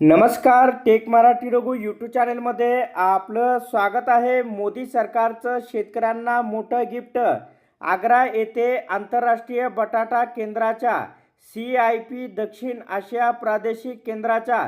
नमस्कार take Marathi Raghu YouTube चॅनलमध्ये आपलं स्वागत आहे. मोदी सरकारचं शेतकऱ्यांना मोठं गिफ्ट. आग्रा येथे आंतरराष्ट्रीय बटाटा केंद्राच्या सी आय पी दक्षिण आशिया प्रादेशिक केंद्राच्या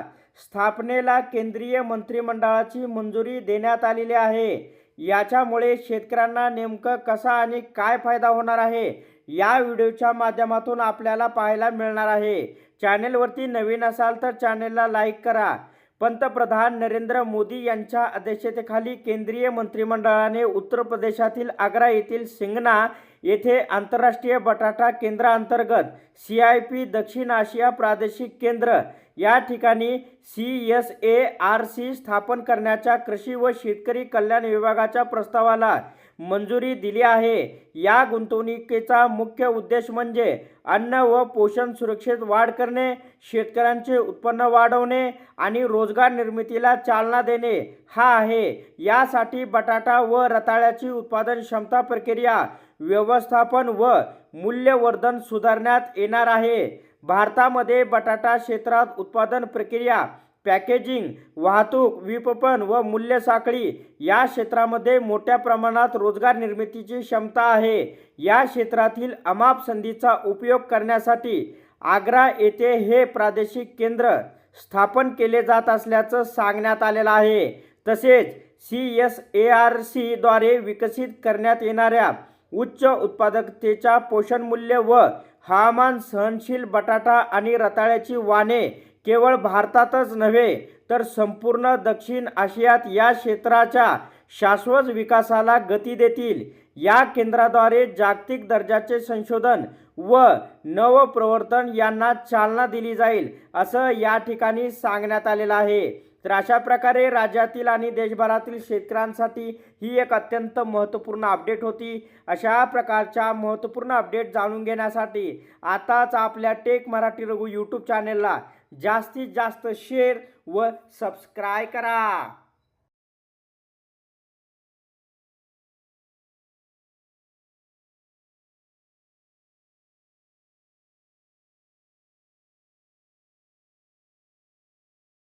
स्थापनेला केंद्रीय मंत्रिमंडळाची मंजुरी देण्यात आलेली आहे. याच्यामुळे शेतकऱ्यांना नेमकं कसा आणि काय फायदा होणार आहे? या व्हिडिओच्या माध्यमातून आपल्याला पाहायला मिळणार आहे. चॅनेलवरती नवीन असाल तर चॅनेलला लाईक करा. पंतप्रधान नरेंद्र मोदी यांच्या अध्यक्षतेखाली केंद्रीय मंत्रिमंडळाने उत्तर प्रदेशातील आग्रा येथील सिंगना येथे आंतरराष्ट्रीय बटाटा केंद्राअंतर्गत सी आय पी दक्षिण आशिया प्रादेशिक केंद्र या ठिकाणी C S A R C स्थापन करण्याच्या कृषी व शेतकरी कल्याण विभागाच्या प्रस्तावाला मंजुरी दिली आहे. या गुंतवणुकीचा मुख्य उद्देश म्हणजे अन्न व पोषण सुरक्षेत वाढ करणे शेतकऱ्यांचे उत्पन्न वाढवणे आणि रोजगार निर्मितीला चालना देणे. हा आहे. यासाठी बटाटा व रताळ्याची उत्पादन क्षमता प्रक्रिया व्यवस्थापन व मूल्यवर्धन सुधारण्यात येणार आहे. भारतामध्ये बटाटा क्षेत्रात उत्पादन प्रक्रिया पॅकेजिंग वाहतूक विपणन व मूल्य साखळी या क्षेत्रामध्ये मोठ्या प्रमाणात रोजगार निर्मितीची क्षमता आहे. या क्षेत्रातील अमाप संधीचा उपयोग करण्यासाठी आग्रा येथे हे प्रादेशिक केंद्र स्थापन केले जात असल्याचं सांगण्यात आलेलं आहे. तसेच सी एस ए आर सीद्वारे विकसित करण्यात येणाऱ्या उच्च उत्पादकतेच्या पोषण मूल्य व हवामान सहनशील बटाटा आणि रताळ्याची वाणे केवळ भारतातच नव्हे तर संपूर्ण दक्षिण आशियात या क्षेत्राच्या शाश्वत विकासाला गती देतील. या केंद्राद्वारे जागतिक दर्जाचे संशोधन व नवप्रवर्तन यांना चालना दिली जाईल असं या ठिकाणी सांगण्यात आलेलं आहे. तर अशा प्रकारे राज्यातील आणि देशभरातील शेतकऱ्यांसाठी ही एक अत्यंत महत्त्वपूर्ण अपडेट होती. अशा प्रकारच्या महत्त्वपूर्ण अपडेट जाणून घेण्यासाठी आताच आपल्या टेक मराठी रघु यूट्यूब चॅनेलला जास्तीत जास्त शेअर व सबस्क्राईब करा.